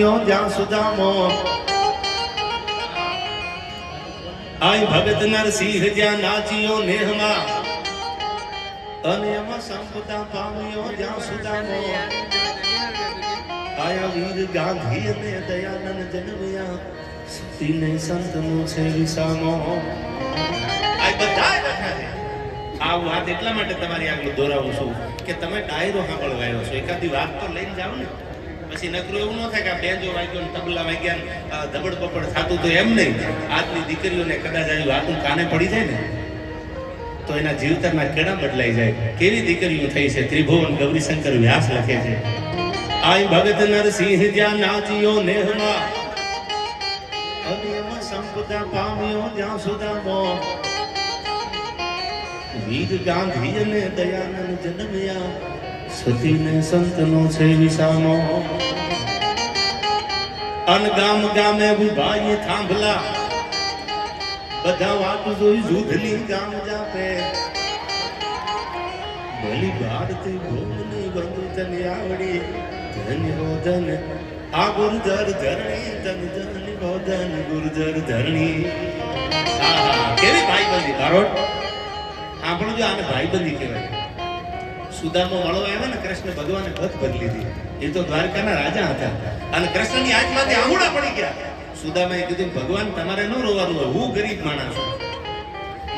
જ્યાં ભગત નરસિંહ જ્યાં નાચ્યો નેહમાં. અને એમાં સંપદા પામ્યો જ્યાં સુદામો. આયા વીર ગાંધી અને દયાનંદ જન્મ્યા. સતીને સંતનો છે વિસામો. આ બધા આ વાત એટલા માટે તમારી આગળ દોરાવું છું કે તમે ડાયરો સાંભળવા આવ્યો છો. એકાદી વાત તો લઈને જાઓ ને. પછી નકરું એવું ન થાય કે આ બેન્જો વાગ્યો તબલા વાગ્યા ને ધબડ પપડ થતું તો એમ નહીં. આજની દીકરીઓને કદાચ આવી વાતું કાને પડી જાય ને, તો એના જીવતરના કેડા બદલાઈ જાય. કેવી દીકરીઓ થઈ છે? ત્રિભુવન ગૌરીશંકર વ્યાસ લખે છે. આઈ ભગત નરસિંહ જ્યાં નાચ્યો નેહણા અનિયમ સંપદા પામ્યો જ્યાં સુદામો વીર ગાંધી અને દયાનંદ જન્મ્યા, સતીને સંતનો છે વિસામો. અન ગામ ગામે ઉભાઈ થાંભલા. બધા વાત જોઈ જુધલી ગામ જાપે. ભલી ભારતી ભૂમની બંધુ તને આવડી. ધન રોધન ધન આ ગુરુધર ધરણી તન ધન રોધન ધન ગુરુધર ધરણી કેવી ભાઈબંધી? બારોટ આપણું જો આને ભાઈબંધી કહેવાય. સુદામો વાળો આવ્યો ને, કૃષ્ણ ભગવાને પથ બદલી દીધી. એ તો દ્વારકાના રાજા હતા. અને કૃષ્ણની આંખમાંથી આંગુડા પડી ગયા. સુદામાએ કીધું, ભગવાન, તમારે ન રોવાનું હોય, હું ગરીબ માણસ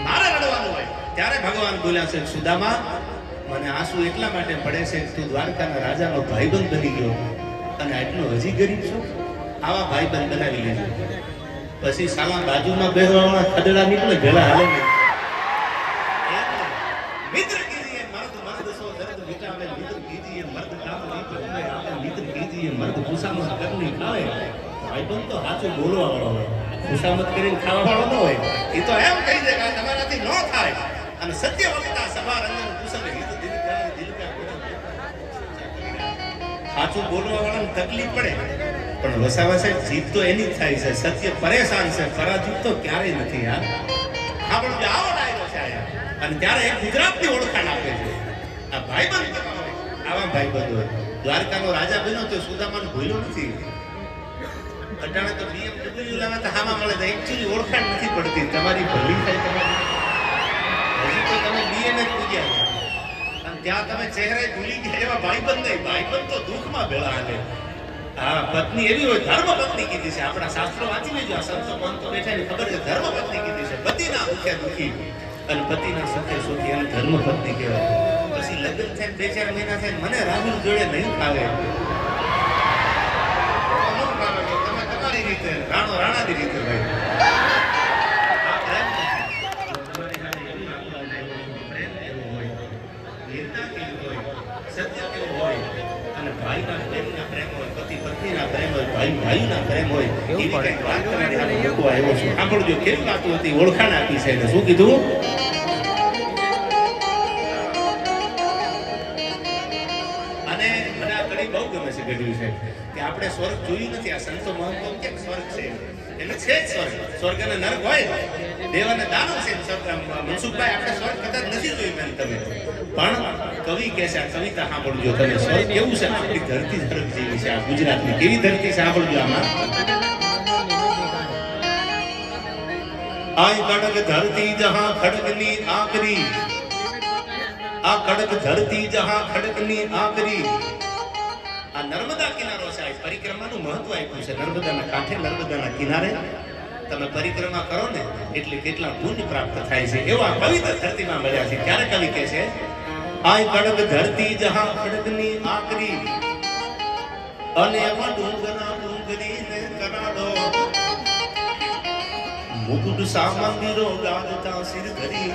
મારે રડવાનું હોય. ત્યારે ભગવાન બોલ્યા છે, સુદામા, મને આંસુ એટલા માટે પડે છે તું દ્વારકાના રાજાનો ભાઈબંધ બની ગયો અને આટલો હજી ગરીબ છો? આવા ભાઈબંધ બનાવી લેજો. પછી સાલા બાજુમાં બેહવાના ખદડા નીકળે ભેલા હાલે નહીં મિત્ર કીજીએ મર્દ મર્દ સો દર્દ મિટાવે મિત્ર કીજીએ મર્દ કામ નહીં કરે આવે મિત્ર કીજીએ મર્દ ખુશામત કરની ખાવે ભાઈબંધ તો સાચું બોલવા વાળો હોય ખુશામત કરીને ખાવા વાળો ન હોય. એ તો એમ કહી દે કે તમારાથી ન થાય. અને સત્ય વક્તા સભા રંજન કુશલ સાચું બોલવા વાળાને તકલીફ પડે. પણ વસાવા સાહેબ જીત તો એની જ થાય છે. સત્ય પરેશાન છે. પરાજિત તો ક્યારેય નથી યાર હા? પણ જો આવો ડાયરો છે અને ત્યારે એક ગુજરાતની ઓળખાણ આપે છે. આ ભાઈબંધ કેવા હોય? આવા ભાઈબંધ હોય. દ્વારકાનો રાજા બન્યો તો સુદામાને ભૂલ્યો નથી. અટાણે તો BMW લાવે તો હામાં મળે તો એકચ્યુઅલી ઓળખાણ નથી પડતી. તમારી ભલી થાય તો તમે બીએને જ પૂજ્યા અને ત્યાં તમે ચહેરે ભૂલી ગયા એવા નહીં. ભાઈબંધ તો દુઃખમાં ભેળા હાલે. હા, પત્ની એવી હોય ધર્મ કીધી છે. આપણા શાસ્ત્રો વાંચી લેજો. આ સંતો મંતો બેઠા એની ખબર છે? ધર્મ કીધી છે. પતિના દુખે દુખી. અને પતિના સુખે સુખી અને ધર્મ કહેવાય. પછી લગ્ન થાય, બે ચાર મહિના થાય, મને રાહુલ જોડે નહીં ફાવે તો તમે તમારી રીતે રાણો રાણાની રીતે ભાઈ. સત્ય કેવું હોય અને ભાઈના પ્રેમના પ્રેમ હોય પતિ પત્નીના પ્રેમ હોય ભાઈ ભાઈના પ્રેમ હોય એવી કંઈક વાત મૂકવા આવ્યો છું. સાંભળજો કેવી વાત હતી ઓળખાણ આપી છે એને. શું કીધું? આપણે સ્વર્ગ જોયું નથી. આ સંતો મહંતો કેમ સ્વર્ગ છે? એટલે છે જ સ્વર્ગ. સ્વર્ગ અને નર્ક હોય. દેવ અને દાનવ છે મનસુખભાઈ, આપણે સ્વર્ગ કદાચ નથી જોયું એમ તમે. પણ કવિ કે છે, આ કવિતા સાંભળજો. તમે સ્વર્ગ કેવું છે? આપણી ધરતી સ્વર્ગ જેવી છે. આ ગુજરાતની કેવી ધરતી સાંભળજો આમાં? આય કડક ધરતી જહાં ખડકની આકરી આ કડક ધરતી જહાં ખડકની આકરી નર્મદા કિનારો છે આ પરિક્રમાનું મહત્વ આપ્યું છે. નર્મદાના કાંઠે, નર્મદાના કિનારે તમે પરિક્રમા કરો ને, એટલે કેટલા પુણ્ય પ્રાપ્ત થાય છે. એવા પવિત્ર ધરતીમાં મળ્યા છે. ક્યારે કવિ કે છે? આય કડક ધરતી જહા ખડકની આકરી, અને એમાં ડુંગરા ડુંગરી ને કરાડો. મુકુટ સામંદિરો ગાજતા સિર ધરી,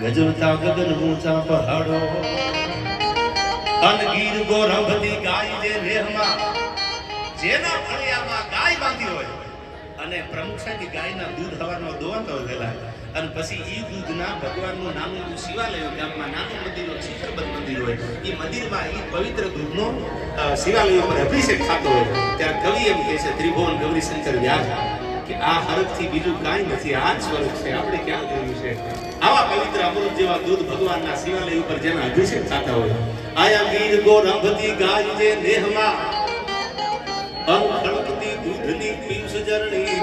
ગજવતા ગગન ઊંચા પહાડો. અનગીર ગોરંભતી ગાય જે લેહમાં, જેના ફળિયામાં ગાય બાંધી હોય, અને પ્રમુખ સાહેબ ગાયના દૂધ હવાનો દોવાતો ગયેલા અને પછી એ દૂધના ભગવાનનું નામનું શિવાલય, ગામમાં નાનું મંદિર શિખરબદ્ધ મંદિર હોય એ મંદિરમાં એ પવિત્ર દૂધનો શિવાલય ઉપર અભિષેક થતો હોય. ત્યારે કવિ એમ કહે છે, ત્રિભુવન ગૌરીશંકર વ્યાસ કે આ હરખથી બીજું કાંઈ નથી, આ જ સ્વરૂપ છે. આપણે ક્યાં છે આવા પવિત્ર અમૃત જેવા દૂધ ભગવાનના શિવાલય ઉપર જેના અભિષેક થતા હોય આયા ગીર ગોરંભતી ગાય જે નેહમાં. અંગ ખળકતી દૂધની પીંસ જરણી.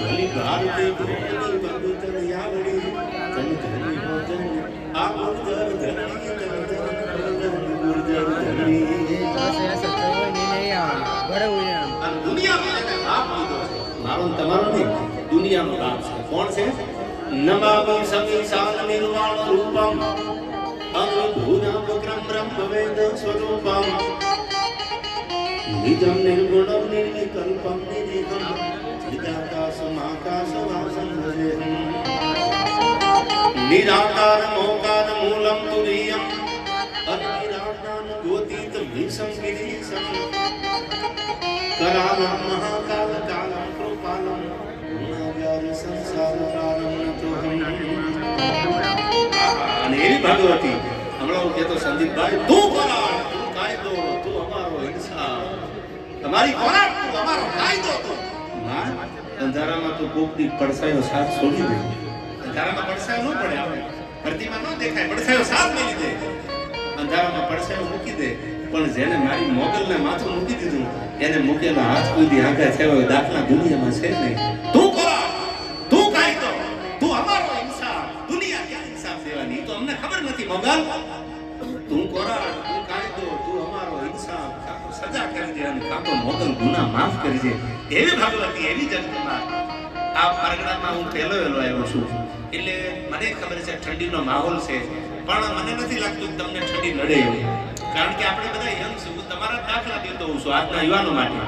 ભલી ભારતી ભોગની બંધ યાવડી તન ધની ભોજન આ ગુર્જર ધરણી તન ગુર્જર ધરણી. દુનિયામાં એને લાભ છે. મારો તમારો નહીં દુનિયાનો લાભ છે. કોણ છે? નમામિ સમીસાન નિર્વાણ રૂપમ અનુભૂતમ વક્રમ બ્રહ્મ વેદ સ્વરૂપમ નિજમ નિર્ગુણમ નિર્વિકલ્પમ નિરીહમ ચિદાકાશમાકાશ વાસમ ભજેહમ નિરાકાર મોકાર મૂલમ તુરીયમ અનિરાકાર ગોતીત વિષમ ગિરીશમ કરાલમ અને હતી હમણાં હું કહેતો સંદીપભાઈ, તું કોરાડ તું કાયદો, તું અમારો ઇન્સાન તમારી કોરાડ તું, અમારો કાયદો તું. ના અંધારામાં તો કોકની પડસાયો સાથ છોડી દે. અંધારામાં પડસાયો ન પડે આપણે. ભરતીમાં ન દેખાય પડસાયો સાથ મેલી દે. અંધારામાં પડસાયો મૂકી દે. પણ જેને મારી મોગલને માથું મૂકી દીધું, એને મૂકેલા હાથ કોઈ દી આગળ થયો દાખલા દુનિયામાં છે નહીં. ખબર તું કોરાડ તું કાયદો, તું અમારો ઇન્સાફ કાકો સજા કરી દે અને કાકો મોગલ ગુના માફ કરી દે. એવી ભગવતી, એવી જગતમાં આ પરગણામાં હું પહેલો વહેલો આવ્યો છું. એટલે મને ખબર છે ઠંડીનો માહોલ છે. પણ મને નથી લાગતું કે તમને ઠંડી નડે એવું. કારણ કે આપણે બધા યંગ છું હું તમારા દાખલા દેતો હોઉં છું આજના યુવાનો માટે.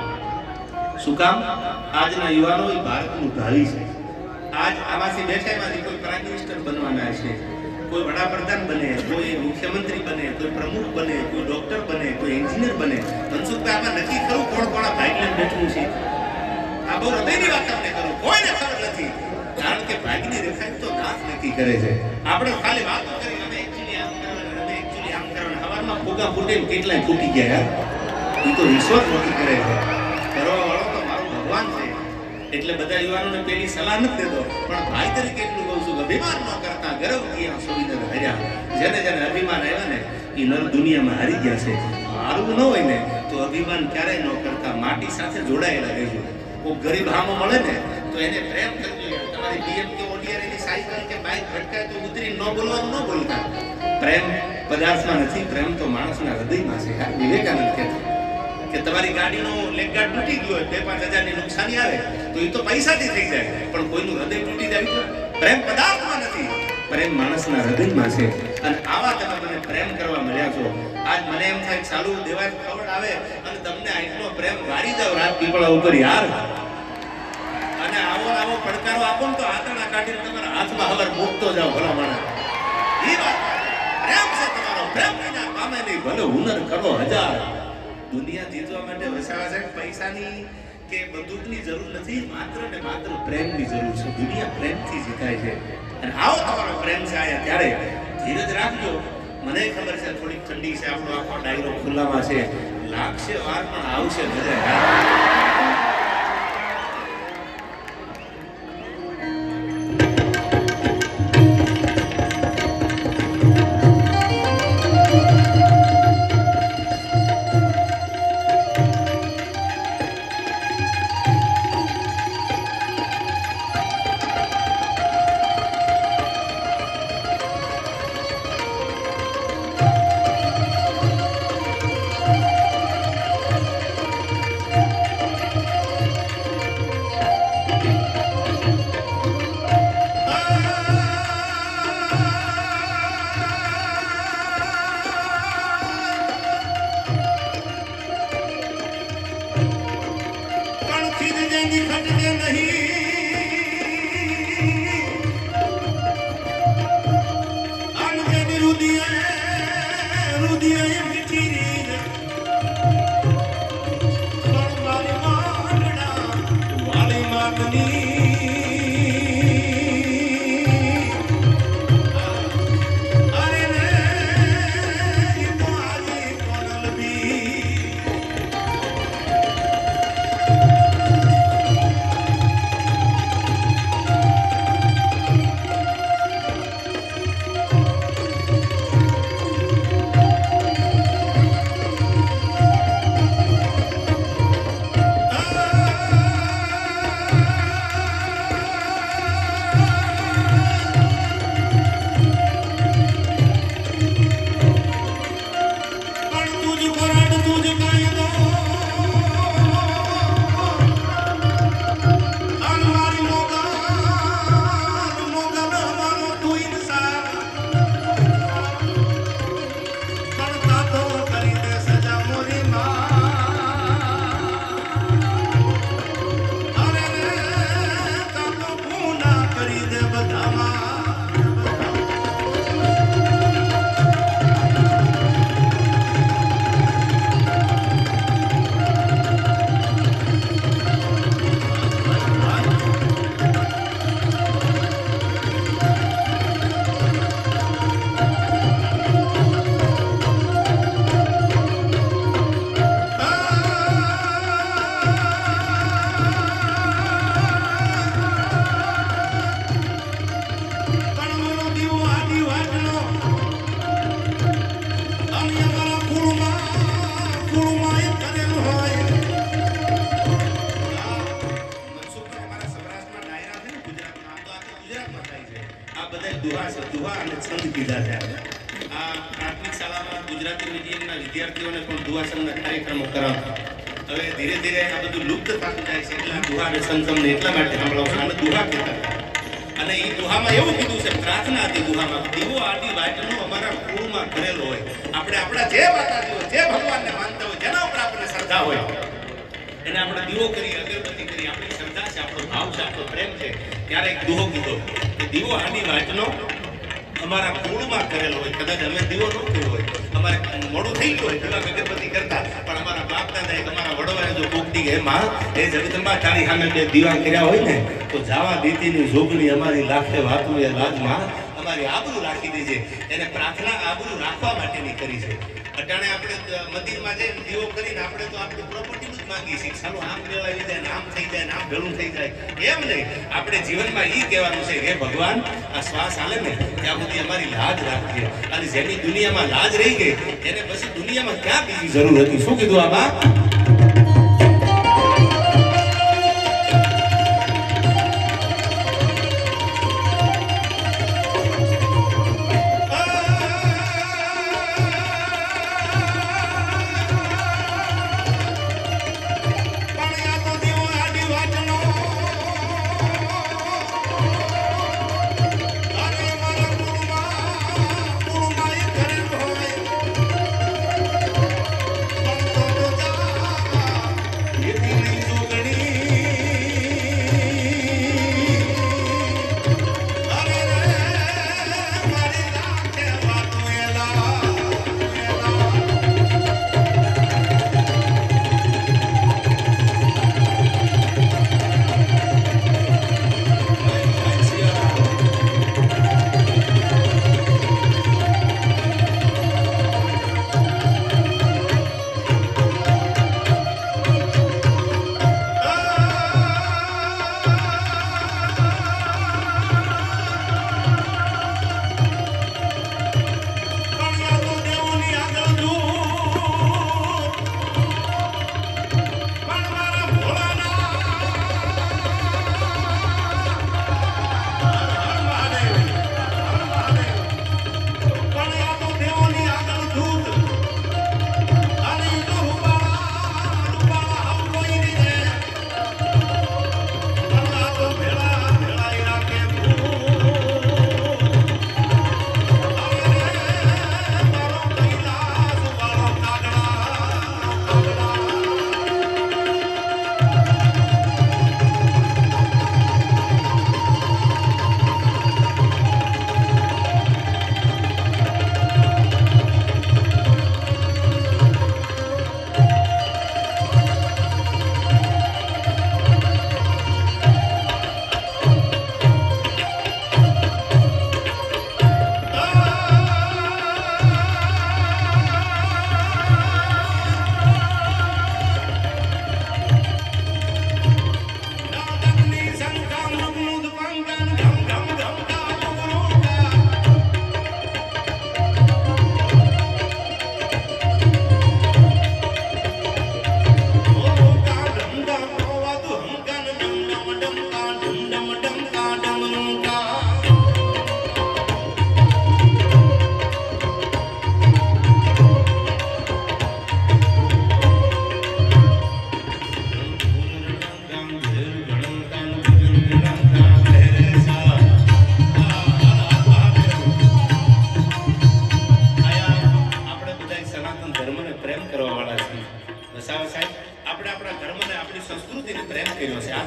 શું કામ? આજના યુવાનો એ ભારતનું ભાવિ છે. આજ આમાંથી બેઠા એમાંથી કોઈ પ્રાઇમ મિનિસ્ટર બનવાના છે. કોઈ વડાપ્રધાન બને, કોઈ મુખ્યમંત્રી બને, કોઈ પ્રમુખ બને, કોઈ ડોક્ટર બને, કોઈ એન્જિનિયર બને મનસુખભાઈ આમાં નક્કી ખરું કોણ કોણ આ ભાગ લઈને બેઠું છે? આ બહુ હૃદયની વાત તમને કરું, કોઈને ખબર નથી. કારણ કે ભાગની રેખા તો નાથ નક્કી કરે છે. આપણે ખાલી વાતો કરી અમે એકચ્યુઅલી આમ કરવાનું અમે એકચ્યુઅલી આમ કરવાનું. હવારમાં ફૂગા ફૂટે કેટલાય ફૂટી ગયા. એ તો રિશ્વત નક્કી કરે છે. એટલે બધા યુવાનોને પેલી સલાહ નથી દેતો. પણ ભાઈ તરીકે એટલું કહું છું અભિમાન ન કરતા ગર્વ કિયા સુવિધા હર્યા. જેને જેને અભિમાન આવ્યા ને એ નર દુનિયામાં હારી ગયા છે. મારું ન હોય ને, તો અભિમાન ક્યારેય ન કરતા. માટી સાથે જોડાયેલા રહેજો. કોઈ ગરીબ હામો મળે ને, તો એને પ્રેમ કરજો. તમારી બીએમ કે ઓડિયર એની સાયકલ કે બાઇક ભટકાય તો ઉતરી ન બોલવાનું ન બોલતા. પ્રેમ પદાર્થમાં નથી, પ્રેમ તો માણસના હૃદયમાં છે. વિવેકાનંદ કહેતા કે તમારી ગાડીનો લેગગાર્ડ તૂટી ગયો બે પાંચ હજારની નુકસાની આવે, તો એ તો પૈસાથી થઈ જાય. પણ કોઈનું હૃદય તૂટી જાય પ્રેમ પદાર્થમાં નથી. પ્રેમ માણસના હૃદયમાં છે. અને આવા તમે મને પ્રેમ કરવા મળ્યા છો. આજ મને એમ થાય સારું દેવાય ખબર આવે, અને તમને આટલો પ્રેમ વારી દઉં, રાત પીપળા ઉપર યાર. અને આવો આવો પડકારો આપો ને તો આતરડા કાઢીને તમારા હાથમાં હવાર મૂકતો જાઓ, ભલા માણસ. ઈ વાત પ્રેમ છે તમારો. પ્રેમ વિના કામે નહીં. ભલે હુનર કરો હજાર. દુનિયા જીતવા માટે વસાવા સાહેબ પૈસાની કે બંદૂકની જરૂર નથી, માત્ર ને માત્ર પ્રેમની જરૂર છે. દુનિયા પ્રેમથી જીતાય છે. અને આવો તમારો પ્રેમ છે આયા ત્યારે ધીરજ રાખજો. મને ખબર છે થોડીક ઠંડી છે, આપણો આખો ડાયરો ખુલ્લામાં છે. લાગશે વાર, પણ આવશે મજા કાર્યક્રમો હવે ધીરે ધીરે આ બધું લુપ્ત થતું જાય છે. એટલે દુહા અને સંતમને એટલા માટે સાંભળાવું આને દુહા કહેતા અને એ દુહામાં એવું કીધું છે, પ્રાર્થના હતી દુહામાં. દીવો આડી વાટનો અમારા કુળમાં કરેલો હોય. આપણે આપણા જે માતાજી હોય જે ભગવાનને માનતા હોય, જેના ઉપર આપણને શ્રદ્ધા હોય, એને આપણે દીવો કરી અગરબત્તી કરી આપણી શ્રદ્ધા છે, આપણો ભાવ છે, આપણો પ્રેમ છે. ત્યારે એક દુહો કીધો કે દીવો આડી વાટનો અમારા કુળમાં કરેલો હોય, કદાચ અમે દીવો ન કર્યો હોય, અમારે મોડું થઈ ગયું હોય દીવા અગરબત્તી કરતા, પણ અમારા બાપ દાદા એક અમારા વડવાએ જો કોકડી કે માં એ જગદંબા તારી સામે બે દીવા કર્યા હોય ને, તો જાવા દીતીની જોગણી અમારી લાખે વાતું એ લાજમાં, અમારી આબરૂ રાખી દેજે. એને પ્રાર્થના આબરૂ રાખવા માટેની કરી છે. અટાણે આપણે મંદિરમાં જઈને દીવો કરીને આપણે તો આપણી પ્રોપર્ટીનું જાય આમ થઈ જાય આમ ભેળું થઈ આપણે જીવનમાં એ કહેવાનું છે, હે ભગવાન, આ શ્વાસ હાલે ને, ત્યાં સુધી અમારી લાજ રાખીએ અને જેની દુનિયામાં લાજ રહી ગઈ એને પછી દુનિયામાં ક્યાં બીજી જરૂર હતી? શું કીધું આ બા?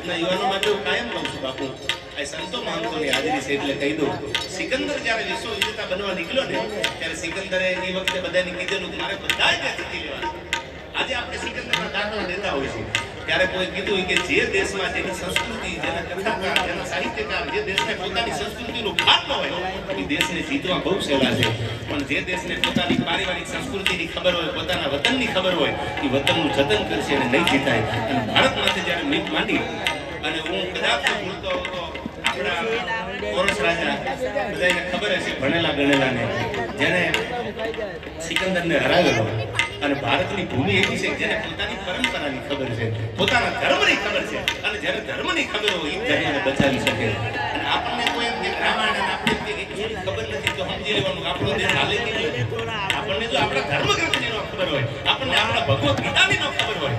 આજના યુવાનો માટે હું કાયમ કહું છું બાપુ. આ સંતો મહંતોની હાજરી છે એટલે કહી દઉં. સિકંદર જ્યારે વિશ્વ વિજેતા બનવા નીકળ્યો ને, ત્યારે સિકંદરે એ વખતે બધાને કીધેલું કે મારે બધા જ જીતી લેવા આજે આપણે સિકંદરના દાખલા લેતા હોય છે ત્યારે કોઈ કીધું કે જે દેશમાં જેની સંસ્કૃતિ, જેના કથાકાર, જેના સાહિત્યકાર, જે દેશને પોતાની સંસ્કૃતિનું ભાન ન હોય, એ દેશને જીતવા બહુ સહેલા છે. પણ જે દેશને પોતાની પારિવારિક સંસ્કૃતિની ખબર હોય, પોતાના વતનની ખબર હોય, એ વતનનું જતન કરશે અને નહીં જીતાય. અને ભારતમાંથી જ્યારે મીટ માંડી અને હું કદાચ ભૂલતો હતો. આપણા કોરસ રાજા, બધાને ખબર હશે, ભણેલા ગણેલાને, જેને સિકંદરને હરાવેલો અને ભારતની ભૂમિ એવી છે જેને પોતાની પરંપરાની ખબર છે, પોતાના ધર્મની ખબર છે. અને જ્યારે ધર્મની ખબર હોય એ ધર્મને બચાવી શકે. અને આપણને કોઈ એમ કે રામાયણ અને આપણે ખબર નથી, તો સમજી લેવાનું આપણો દેશ હાલે આપણને જો આપણા ધર્મ ન ખબર હોય. આપણને આપણા ભગવત ગીતાની ન ખબર હોય.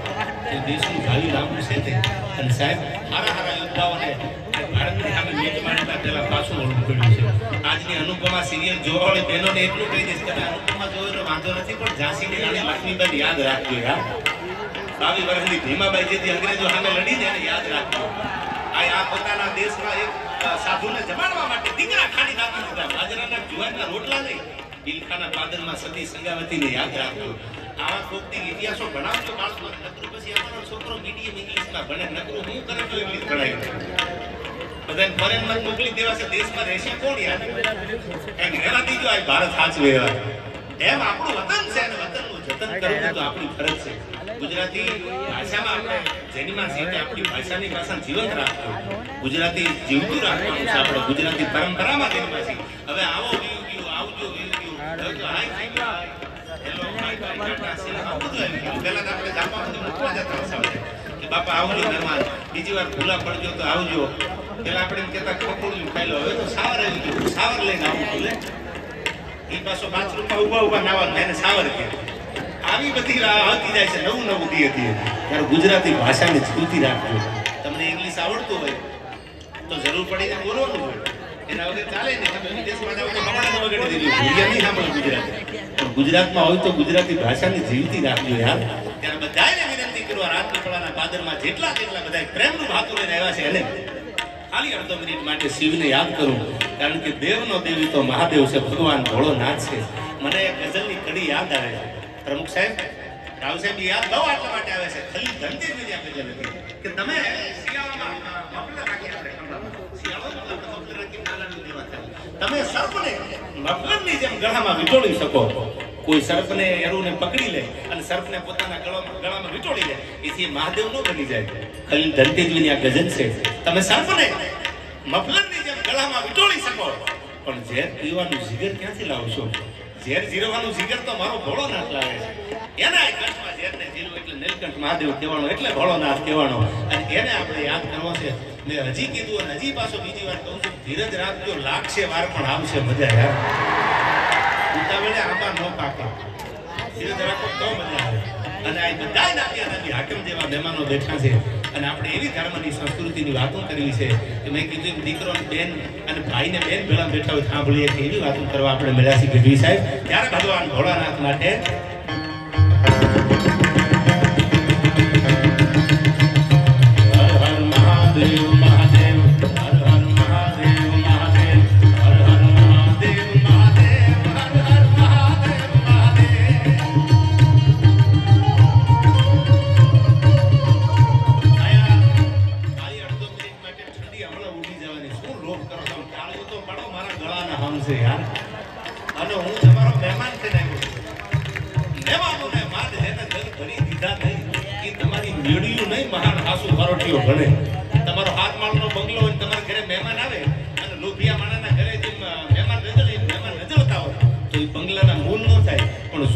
તો દેશનું ભાવિ લાંબુ છે તે. અને સાહેબ, હારા હારા યોદ્ધાઓને ભારતની સામે મેચ મારતા પહેલા પાછું વળવું પડ્યું છે. આજની અનુપમા સિરિયલ જોવા હોય બહેનોને એટલું કહી દઈશ કે અનુપમા જોયો તો વાંધો નથી, પણ ઝાંસીની રાણી લક્ષ્મીબાઈ યાદ રાખજો યાર. બાવી વર્ષની ભીમાબાઈ જેથી અંગ્રેજો સામે લડી જાય યાદ રાખજો. આ આ પોતાના દેશમાં એક સાધુને જમાડવા માટે દીકરા ખાલી નાખી દીધા બાજરાના જુવારના રોટલા નહીં બિલખાના પાદરમાં સતી સંગાવતીને યાદ રાખજો. આવા કોકની ઇતિહાસો ભણાવજો, બાળકો. નકરું પછી અમારો છોકરો મીડિયમ ઇંગ્લિશમાં ભણે. નકરું હું કરે તો ઇંગ્લિશ ભણાય? બધાને ફોરેનમાં મોકલી દેવા છે, દેશમાં રહેશે કોણ યાર? કંઈક રહેવા દીજો, આ ભારત સાચવે એવા. એમ આપણું વતન છે અને વતનનું જતન કરવું તો આપણી ફરજ છે. ગુજરાતી ભાષામાં આપણે જેનીમાં છીએ આપણી ભાષાની ભાષા જીવંત રાખજો. ગુજરાતી જીવતું રાખવાનું છે આપણે ગુજરાતી પરંપરામાં જેનીમાં હવે આવો બીજી વાર ભૂલા પડજો તો આવજો પેલા આપણે એમ કેતા ખોખુડ્યું ખાઈ લો હવે સાવર આવી ગયું સાવર લઈને આવું ભૂલે એ પાછો બાથરૂમમાં ઊભા ઊભા સાવર કે આવી બધી આવતી જાય છે નવું નવું દી હતી ત્યારે ગુજરાતી ભાષાને સ્તુતિ રાખજો તમને ઇંગ્લિશ આવડતું હોય તો જરૂર પડીને બોલવાનું હોય એના ગુજરાતી ગુજરાતમાં હોય તો ગુજરાતી ભાષાની જીવતી રાખજો યાર. ત્યારે બધાને વિનંતી કરવા રાજપીપળાના પાદરમાં જેટલા જેટલા બધા પ્રેમનું ભાતું આવ્યા છે એને ખાલી અડધો મિનિટ માટે શિવને યાદ કરું, કારણ કે દેવનો દેવી તો મહાદેવ છે, ભગવાન ભોળોનાથ છે. મને ગઝલની કડી યાદ આવે છે. પ્રમુખ સાહેબ, રાવ સાહેબ યાદ બહુ આટલા માટે આવે છે. ખાલી ધનતી જ ગઝલ કે તમે શિયાળામાં મફલર રાખી આપણે ખંભામાં. શિયાળો એટલે આપણે મફલર રાખી નાલાની દેવા થાય. તમે સર્પને મફલરની જેમ ગળામાં વીંટોળી શકો કોઈ સર્પને એરુને પકડી લે અને સર્પને પોતાના ગળામાં ગળામાં વીંટોળી લે, એથી મહાદેવ નો બની જાય. ખલીલ ધનતેજવીની આ ગઝલ છે. તમે સર્પને મફલરની જેમ ગળામાં વીંટોળી શકો. પણ ઝેર પીવાનું જીગર ક્યાંથી લાવશો ઝેર જીરવાનું જીગર તો મારો ભોળોનાથ લાવે છે. એના કંઠમાં ઝેરને જીરવું એટલે નીલકંઠ મહાદેવ કહેવાનો, એટલે ભોળોનાથ કહેવાનો. અને એને આપણે યાદ કરવો છે. મેં હજી કીધું હજી પાછો બીજી વાર કહું છું, ધીરજ રાખજો, લાગશે, વાર પણ આવશે, મજા યાર ઉતાવળે આંબા ન પાકા ધીરજ રાખો તો મજા આવે. અને આ બધા નાતી નાતી હાકમ જેવા મહેમાનો બેઠા છે. અને આપણે એવી ધર્મની, સંસ્કૃતિની વાતો કરવી છે કે મેં કીધું એમ દીકરો બેન અને ભાઈને બેન ભેળા બેઠા હોય સાંભળીએ કે એવી વાતો કરવા આપણે મળ્યા છીએ ગઢવી સાહેબ. ત્યારે ભગવાન ભોળાનાથ માટે અને હું તમારો મહેમાન થઈને આવ્યો છું. મહેમાનોને માન જેને જગ ભરી દીધા નહીં. એ તમારી મેળ્યું નહીં, મહાન આસુ ફરોટીઓ ભણે. તમારો હાથ માળનો બંગલો હોય તમારા ઘરે મહેમાન આવે અને લોભિયા માણાના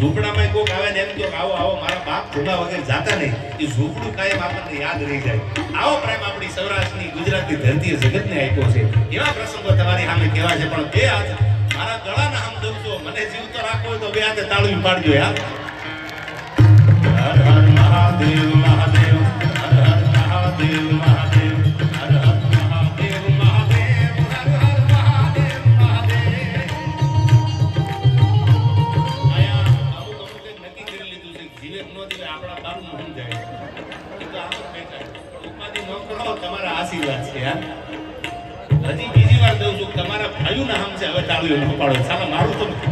ઝૂંપડામાં કોક આવે ને એમ કે આવો આવો, મારા બાપ ભૂગા વગર જાતા નહીં. એ ઝૂંપડું કાયમ આપણને યાદ રહી જાય. આવો પ્રેમ આપણી સૌરાષ્ટ્રની ગુજરાતની ધરતીએ જગતને આપ્યો છે. એવા પ્રસંગો તમારી સામે કહેવા છે, પણ બે હાથ મારા ગળાના આમ દબજો મને જીવતો હોય તો બે હાથે તાળવી પાડજો યાર મહાદેવ. નામ છે હવે તાળીઓ